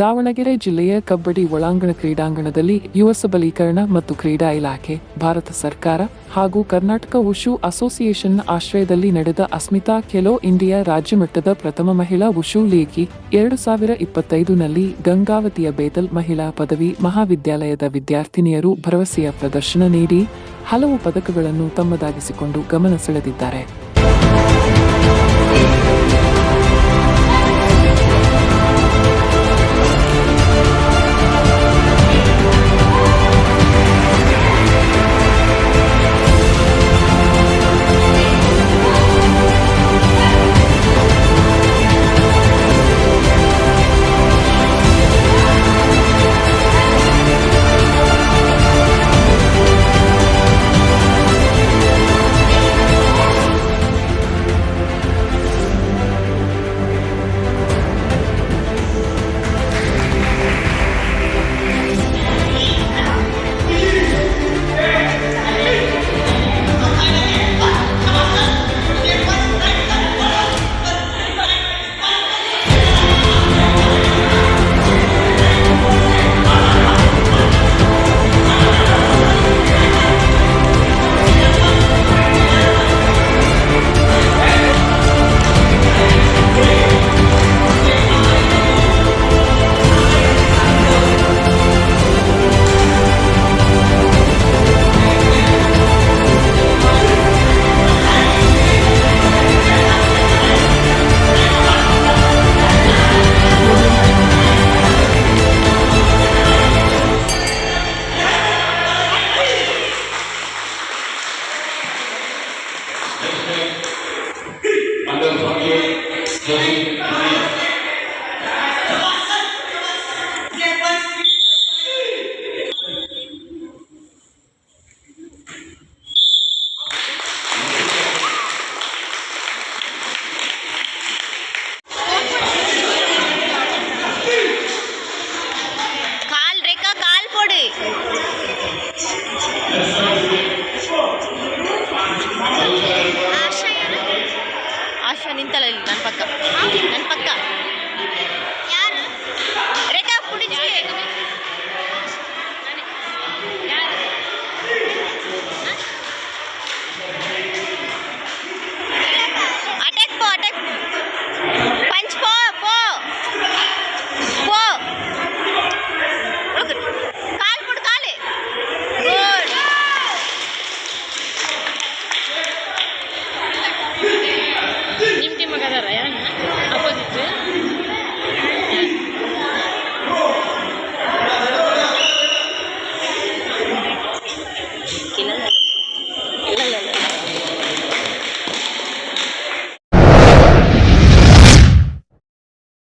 ದಾವಣಗೆರೆ ಜಿಲ್ಲೆಯ ಕಬ್ಬಡಿ ಒಳಾಂಗಣ ಕ್ರೀಡಾಂಗಣದಲ್ಲಿ ಯುವ ಸಬಲೀಕರಣ ಮತ್ತು ಕ್ರೀಡಾ ಇಲಾಖೆ, ಭಾರತ ಸರ್ಕಾರ ಹಾಗೂ ಕರ್ನಾಟಕ ಉಷು ಅಸೋಸಿಯೇಷನ್ ಆಶ್ರಯದಲ್ಲಿ ನಡೆದ ಅಸ್ಮಿತಾ ಖೆಲೋ ಇಂಡಿಯಾ ರಾಜ್ಯ ಮಟ್ಟದ ಪ್ರಥಮ ಮಹಿಳಾ ಉಷು ಲೀಗಿ ಎರಡು ಸಾವಿರ ಇಪ್ಪತ್ತೈದುನಲ್ಲಿ ಗಂಗಾವತಿಯ ಬೇತಲ್ ಮಹಿಳಾ ಪದವಿ ಮಹಾವಿದ್ಯಾಲಯದ ವಿದ್ಯಾರ್ಥಿನಿಯರು ಭರವಸೆಯ ಪ್ರದರ್ಶನ ನೀಡಿ ಹಲವು ಪದಕಗಳನ್ನು ತಮ್ಮದಾಗಿಸಿಕೊಂಡು ಗಮನ ಸೆಳೆದಿದ್ದಾರೆ. 만든 관계, 대신 ನಿಂತಲ್ಲ ಇಲ್ಲಿ ನನ್ನ ಪಕ್ಕ? ನನ್ನ ಪಕ್ಕ.